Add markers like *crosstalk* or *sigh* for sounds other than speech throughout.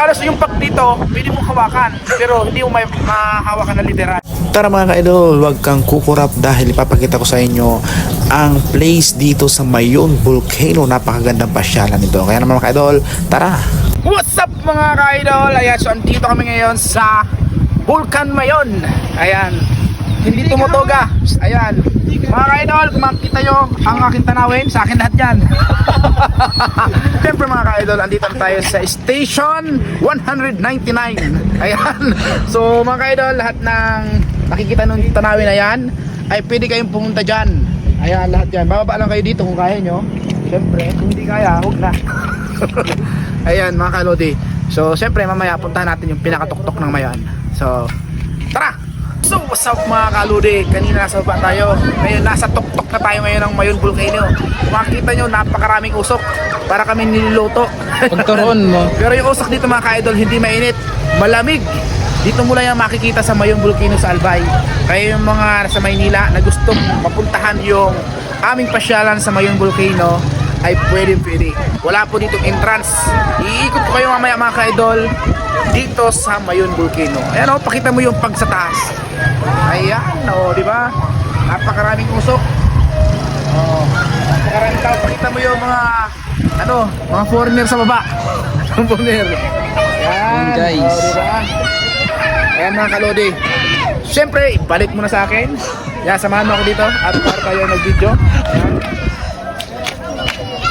Halos yung pag dito, pwede mong hawakan, pero hindi mo may mahawakan na literal. Tara mga ka-idol, huwag kang kukurap dahil ipapakita ko sa inyo ang place dito sa Mayon Volcano. Napakagandang pasyalan nito. Kaya naman mga ka-idol, tara! What's up mga ka-idol? Ayan, so andito kami ngayon sa Vulcan Mayon. Ayan, hindi tumutuga. Ayan, mga ka-idol, kung makikita nyo ang aking tanawin, sa akin lahat yan. *laughs* Siyempre mga ka-idol, andito na tayo sa Station 199. Ayan, so mga ka-idol, lahat ng nakikita nung tanawin na yan, ay pwede kayong pumunta dyan. Ayan, lahat yan. Bababa lang kayo dito kung kaya nyo. Siyempre, kung hindi kaya, huwag na. *laughs* Ayan mga kalodi. So syempre mamaya puntahan natin yung pinakatuktok ng mayan. So tara! So what's up mga kalodi? Kanina nasa baba tayo. Ngayon nasa tuktok na tayo ngayon ng Mayon Volcano. Makikita nyo napakaraming usok. Para kami niluluto. Pagturon mo. *laughs* Pero yung usok dito mga ka-idol hindi mainit. Malamig. Dito mo lang yung makikita sa Mayon Volcano sa Albay. Kaya yung mga nasa Maynila na gustong mapuntahan yung aming pasyalan sa Mayon Volcano ay pwede pwede. Wala po dito entrance. Iikot ko kayo mamaya mga ka-idol dito sa Mayon Volcano. Ayan o, pakita mo yung pag sa taas. Ayan o, di ba? Napakaraming usok. Oh, napakaraming tao. Pakita mo yung mga ano, mga foreigner sa baba. *laughs* Mga foreigner. Ayan, Guys. oh, di ba? Ayan mga kalodi. Siyempre, balik mo na sa akin. Yan, samahan mo ako dito at para tayo nag-video. Ayan.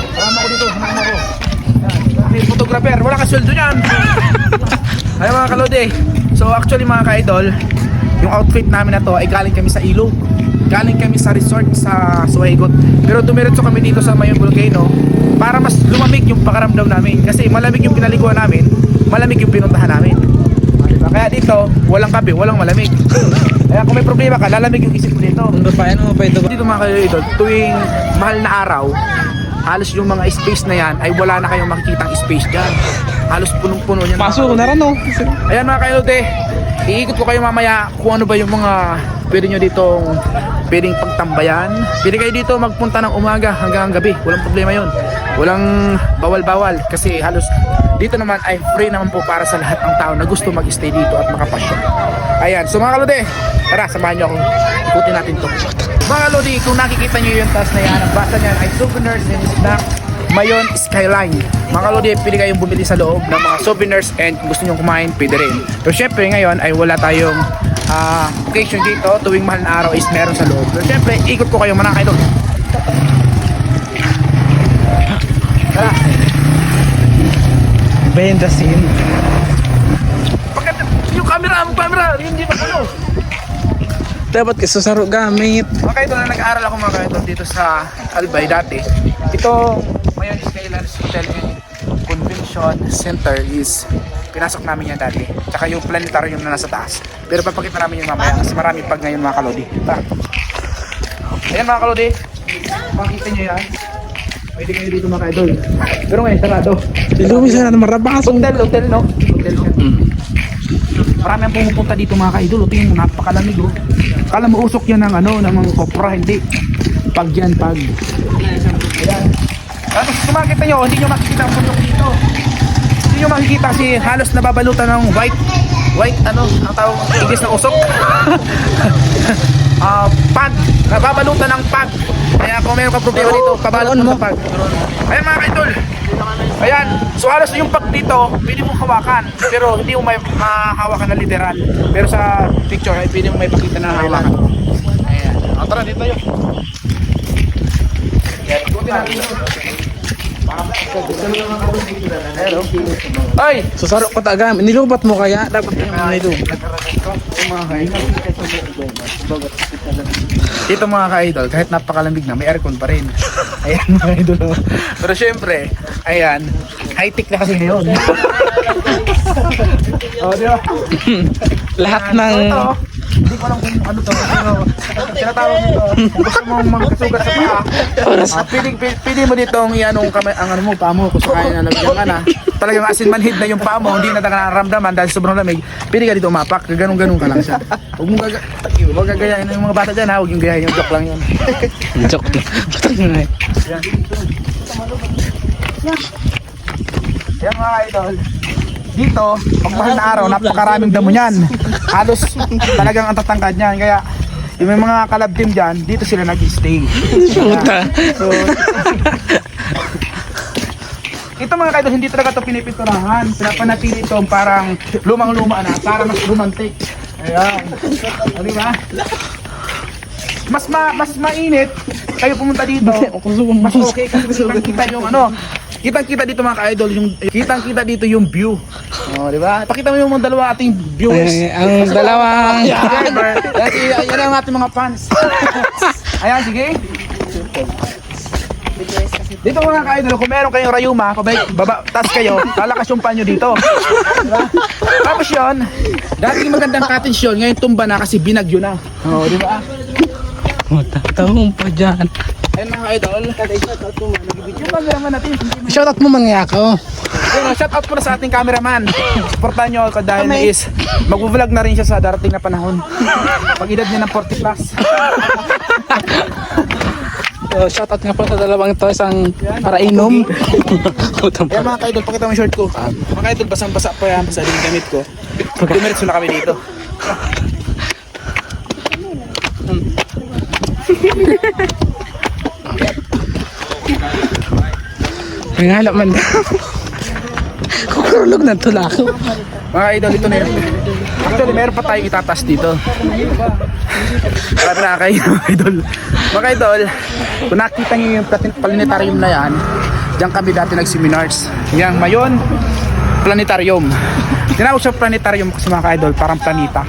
Samahan mo ako dito, samahan mo ako. Yan. May photographer, wala ka sweldo niyan. *laughs* Ayan mga kalodi. So actually mga ka-idol, yung outfit namin na to ay galing kami sa ilog. Galing kami sa resort sa Suegot. Pero dumiretso kami dito sa Mayon Volcano para mas lumamig yung pakaramdam namin. Kasi malamig yung pinaliguan namin, malamig yung pinuntahan namin. Diba? Kaya dito, walang kape, walang malamig. *laughs* Kaya kung may problema ka, lalamig yung isip mo dito. Ano pa yan mo pa ito? Dito mga kaidol, tuwing mahal na araw, halos yung mga space na yan ay wala na kayong makikitang space dyan. Halos punong-puno yan. Paso ko na rin oh. Ayan mga kaidol, iikot ko kayo mamaya kung ano ba yung mga pwede nyo ditong pwedeng pagtambayan. Pwede kayo dito magpunta ng umaga hanggang gabi. Walang problema yon. Walang bawal-bawal kasi halos dito naman ay free naman po para sa lahat ng tao na gusto mag-stay dito at makapasyon. Ayan, so mga kalode, tara samahan nyo akong ikutin natin to. Mga kalode, kung nakikita nyo yung task na yan, ang basa niyan ay souvenirs and snack Mayon Skyline. Mga kalodi, pili kayong bumili sa loob ng mga souvenirs and kung gusto nyo kumain, pwede rin. Pero syempre ngayon ay wala tayong ah, occasion dito. Tuwing mahal na araw is meron sa loob. Pero syempre, ikot ko kayo mga kaidol. Tara. Behind the scene. Pagkat yung camera, ang camera, yun di ba ano? Dapat kasi saro gamit. Mga kaidol na nag-aaral ako mga kaidol dito sa Albay dati. Ito, Mayon Skylands Hotel and Convention Center is pinasok namin yan dati. Tsaka yung planetarium na nasa taas. Pero papakita namin yung mamaya kasi marami pag ngayon mga kalodi. Tara. Ayan mga kalodi. Makita nyo yan. Pwede kayo dito mga idol. Pero ngayon sarado. Ilumi sana na marabaso. Hotel, hotel no? Hotel siya. Marami ang pumupunta dito mga ka-idol. Tingnan mo, napakalamig oh. Kala mo usok yan ng ano, ng mga kopra, hindi. Pag yan, pag. Ayan. Tapos kung makikita nyo, hindi nyo makikita ang bundok dito. Hindi nyo makikita kasi halos nababalutan ng white. White, ano, ang tawag English na usok. *laughs* Ah, pag. Nababalutan ng pag. Kaya kung meron ka problema dito, pabalot mo sa pag. Ayan mga ka-idol. Ayan, so halos yung pag dito, pwede mong hawakan. Pero hindi mo may mahawakan na literal. Pero sa picture, ay pwede mo may pakita na hawakan. Ayan. O, tara, dito tayo. Ayan, ikutin natin. Ay! Susaro ko ta gamit. Nilubat mo kaya? Dapat yung nilubat. Dito mga ka-idol, kahit napakalamig na, may aircon pa rin. *laughs* Ayan mga idol. Pero syempre, ayan, high-tech na kasi ngayon. *laughs* oh, di ba? *laughs* Lahat ng... Hindi ko alam kung ano to. Pero, tinatawag nito, gusto mong magkasugat sa paa. Ah, pili, pili, mo dito ang ianong kamay, ang ano mo, paa mo, kung sakayin na nabigyan ka na. Talagang asin manhid na yung paa mo, hindi na nararamdaman dahil sobrang lamig. Pili ka dito umapak, ganun-ganun ka lang siya. Huwag mong gaga, huwag gagayahin yung mga bata dyan ha, huwag yung gayahin yung joke lang yun. Joke lang. Mo eh. Yan mga idol. Dito, pag mahal na araw, napakaraming damo niyan. Halos talagang ang tatangkad niyan. Kaya yung may mga kalab team dyan, dito sila nag-stay. Puta. So, ito mga kaidol, hindi talaga ito pinipinturahan. Pinapanatili ito parang lumang-luma na, para mas romantic. Ayan. O, di ba? Mas ma mas mainit kayo pumunta dito. Mas okay kasi kitang kita yung ano. Kitang kita dito mga ka-idol yung kitang kita dito yung view. Oh, di ba? Pakita mo yung mga dalawa ating viewers. Eh, ang dalawang. Yan, yan, yan ang *laughs* ating mga fans. *laughs* Ayan, sige. Dito mga ka-idol, kung meron kayong rayuma, may baba, tas kayo, lalakas yung panyo dito. Diba? Tapos yun, dating magandang cottage yun, ngayon tumba na kasi binagyo na. Oo, di ba? Puta. Tahong pa dyan. Ayun mga idol. Cameraman natin. Shoutout mo mga ako. Ayun, shout out muna sa ating cameraman. Supportan nyo ako dahil is mag-vlog na rin siya sa darating na panahon. Pag edad niya ng 40 plus. *laughs* So, shoutout nga po sa dalawang ito, isang para inom. Puta Ayan mga idol, pakita mo yung short ko. Mga idol, basang-basa pa yan sa yung gamit ko. Dumiretso na kami dito. *laughs* Pangala man daw. Kukurulog na tula ako. Mga idol, ito na yun. Actually, meron pa tayong itatas dito. Para na kayo, mga idol. Mga idol, kung nakita niyo yung planetarium na yan, diyan kami dati nag-seminars. Yan, mayon, planetarium. Tinawag siya planetarium kasi mga idol, parang planeta.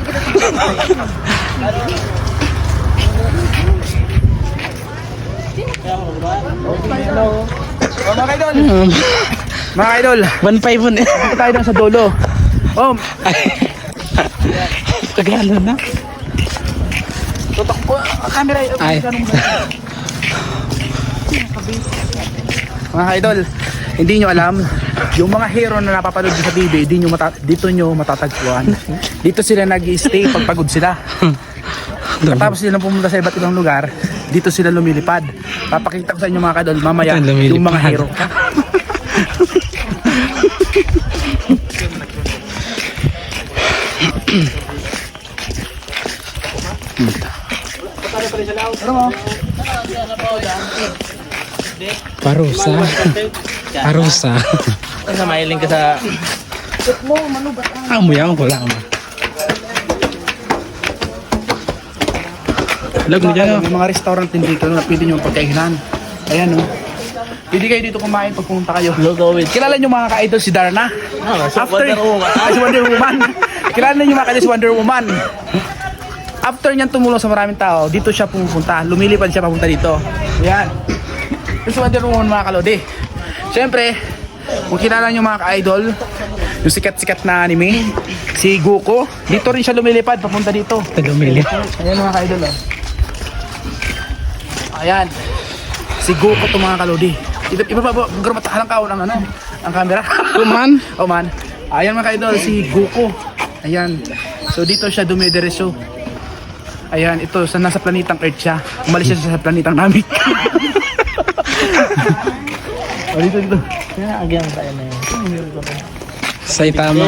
Oh, mga idol, mga idol, 1.5 on eh. Dito tayo doon sa dulo. Oh, Kagano na. tutok ko. Ang camera. Ay. Mga idol, hindi nyo alam, yung mga hero na napapanood sa TV, di nyo mata- dito nyo matatagpuan. Dito sila nag stay pag pagod sila. Tapos sila pumunta sa iba't ibang lugar, dito sila lumilipad. Papakita ko sa inyo mga kadol, mamaya, lumilipad. yung mga hero. *laughs* Parusa. Parusa. Sa mailing ka sa Ah, muyaw ko lang. Lag mo dyan oh. May mga restaurant din dito na pwede nyo pagkainan. Ayan oh. Pwede kayo dito kumain pag pumunta kayo. logo with Kilala nyo mga ka-idol si Darna? Ah, si Wonder Woman. *laughs* Ah, si Wonder Woman. Kilala nyo mga ka-idol si Wonder Woman. After niyan tumulong sa maraming tao, dito siya pumupunta. Lumilipad siya papunta dito. Yan. Yung si Wonder Woman mga kalodi. Siyempre, kung kilala nyo mga ka-idol, yung sikat-sikat na anime, si Goku, dito rin siya lumilipad papunta dito. Tagamili. Ayan mga ka-idol oh. Ayan. Si Goku to mga kalodi. Iba, iba pa po, gramatahan ka ang ano, ang camera. Kuman. *laughs* oh man. Ayan mga ka-idol, si Goku. Ayan. So dito siya dumidiretso. Ayan, ito sa nasa planetang Earth siya. Umalis siya sa planetang Namek. *laughs* oh, dito dito. Kaya agyan tayo na yun. Saitama.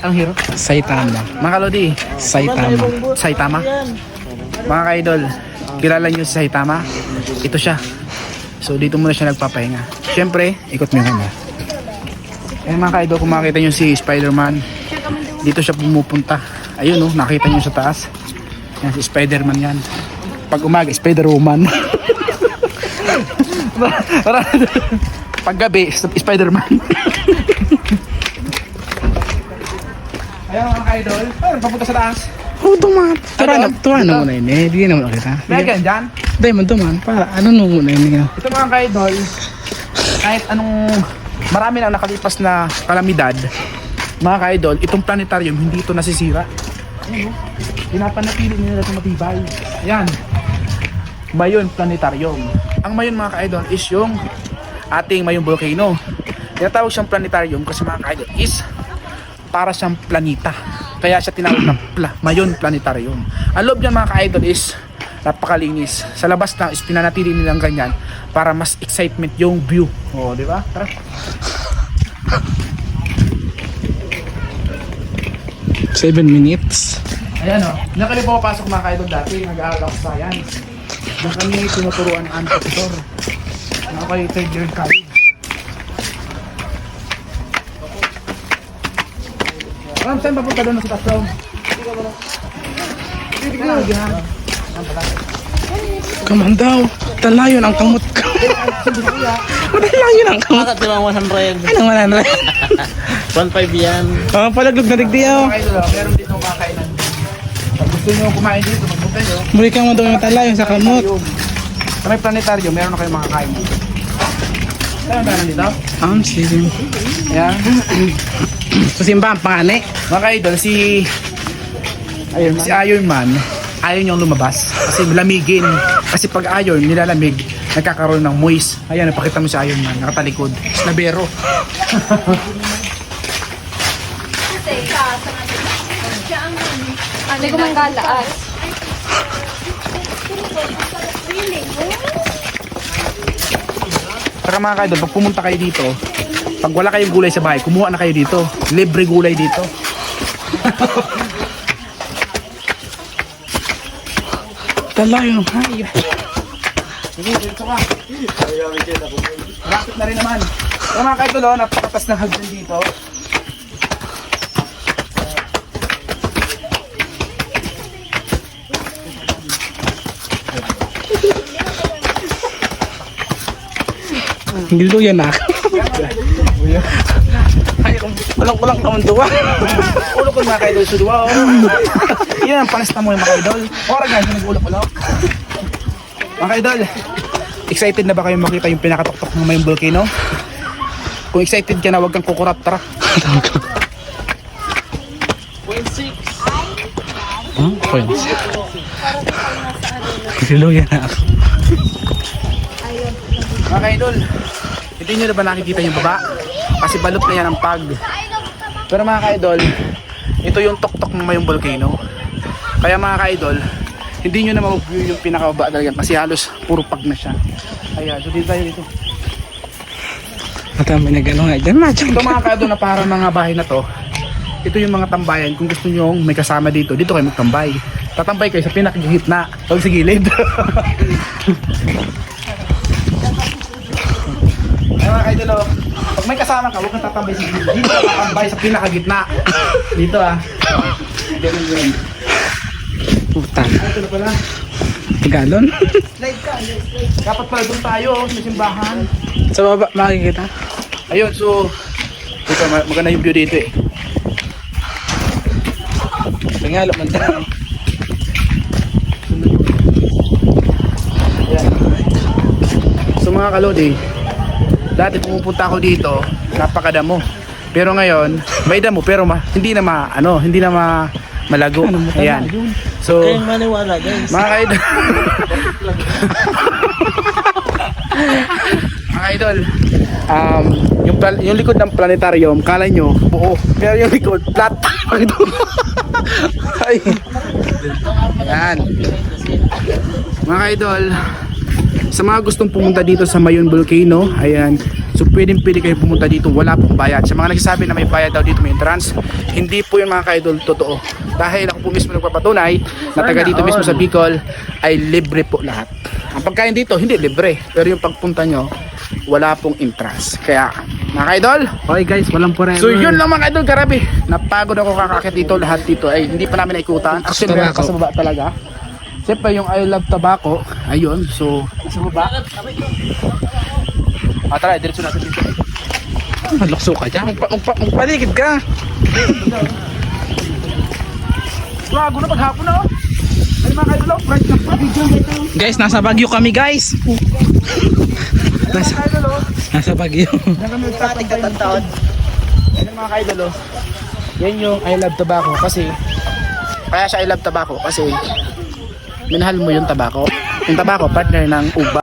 Ang hero. Saitama. Mga kalodi, Saitama. Saitama. Mga ka-idol, kilala niyo si Saitama? Ito siya. So dito muna siya nagpapahinga. Siyempre, ikot mo yung Eh mga ka-idol, kung makita niyo si Spider-Man, dito siya pumupunta. Ayun oh, nakita niyo sa taas. Yan si Spider-Man yan. Pag umaga, Spider-Woman. *laughs* Pag gabi, Spider-Man. *laughs* Ayun mga ka-idol, papunta sa taas. Oh, tuman. Tura Ano? na, tura na muna yun eh. Di na muna kita. May ganyan dyan. Dahil mo tuman. Para, ano nung muna yun eh. Ito mga ka-idol, kahit anong marami nang nakalipas na kalamidad, mga ka-idol, itong planetarium hindi ito nasisira. Ayun, oh. Pinapanatili nila ito matibay. Ayan. Mayon Planetarium. Ang Mayon mga ka-idol is yung ating Mayon Volcano. Tinatawag siyang planetarium kasi mga ka-idol is para siyang planeta. Kaya siya tinawag na pla- Mayon Planetarium. Ang loob niyan mga ka-idol is napakalinis. Sa labas lang is pinanatili nilang ganyan para mas excitement yung view. Oh, di ba? Tara. 7 minutes. Ayan o. Diyan kami pumapasok mga kaidol dati. Nag-aaral ako sa science. Diyan kami tinuturuan ng aming professor. Ako kay third year college. Ram, saan papunta doon sa taas lang. Kaman daw. Talayon ang kamot ko. *laughs* Talayon ang kamot. Bakit limang 100? Anong wala na? *laughs* 1.5 yan. Oh, palaglog na digdi oh, meron dito makakainan. Pag gusto nyo kumain dito, magpunta nyo. Muli kang mo daw yung talayon sa kamot. Sa may planetarium, meron na kayong makakain dito. Saan ba nandito? Um, sige. Ayan. *laughs* So, simba ang pangani. Mga kaidol, si Iron Man. si Iron Man ayaw niyang lumabas kasi lamigin. Kasi pag iron, nilalamig, nagkakaroon ng moist. Ayan, napakita mo si Iron Man, nakatalikod. Snabero. Hindi ko man galaan. Saka mga kaidol, pag pumunta kayo dito, pag wala kayong gulay sa bahay, kumuha na kayo dito. Libre gulay dito. *laughs* Talayon, hayop. Sige, dito ka. Rapid na rin naman. Kaya mga kaidol, oh, napakatas ng hagdan dito. Gilo yan na. Ay, walang-walang naman duwa. Ulo ko mga kaidol sa duwa. Oh. *laughs* Yan ang panas na mo yung mga kaidol. Ora nga, nag-ulo-ulo. Mga kaidol, excited na ba kayo makita yung pinakatuktok ng mayong volcano? Kung excited ka na, huwag kang kukurap, tara. Hmm? Points. Gilo yan na. Mga kaidol, hindi nyo na ba nakikita yung baba? Kasi balot na yan ang pag. Pero mga kaidol, ito yung tuktok ng mayong volcano. Kaya mga kaidol, hindi nyo na mag-view yung pinakababa talaga kasi halos puro pag na siya. Kaya, so dito tayo dito. At may nagano nga dyan. Ito mga kaidol na para mga bahay na to, ito yung mga tambayan. Kung gusto nyo may kasama dito, dito kayo magtambay. Tatambay kayo sa pinakagitna, huwag sa gilid. *laughs* Ay, mga kaidol, oh, pag may kasama ka, huwag kang tatambay sa gilid. Dito ka tatambay sa pinakagitna. Dito ah. Ganun yun. Puta. Ay, ito na pala. Galon. Dapat pala doon tayo, oh, sa simbahan. Sa baba, makikita. Ayun, so, ito, ma- maganda yung view dito eh. Tingalo man dyan. Ayan. So mga kalodi, dati pumupunta ako dito, napakadamo. Pero ngayon, may damo pero ma, hindi na ma, ano, hindi na ma, malago. Ayan. So, Kayong maniwala guys. mga idol. *laughs* mga idol, um, yung, yung likod ng planetarium, kala nyo, buo. Pero yung likod, flat. *laughs* Ay. Yan. Mga idol, sa mga gustong pumunta dito sa Mayon Volcano, ayan, so pwedeng pwede kayo pumunta dito, wala pong bayad. Sa mga nagsasabi na may bayad daw dito may entrance, hindi po yung mga kaidol totoo. Dahil ako po mismo nagpapatunay na taga dito mismo sa Bicol ay libre po lahat. Ang pagkain dito, hindi libre. Pero yung pagpunta nyo, wala pong entrance. Kaya, mga kaidol, Okay guys, walang forever. So yun lang mga idol karabi. Napagod ako kakakit dito lahat dito ay hindi pa namin naikutan. Actually meron pa sa baba talaga. Siyempre yung I love tobacco. Ayun. So sa baba. Ah tara, diretso natin dito. Malukso ka dyan. Magpa- magpa- magpaligid ka. Bago na paghapon na oh. Ay mga oh, Frank na nito. Guys, nasa Baguio kami guys. Nasa, oh. nasa Baguio. Yan kami nagtatambay ng taon. Yan mga idol oh. Yan yung I love tobacco kasi kaya siya I love tobacco kasi minahal mo yung tabako. Yung tabako partner ng uba.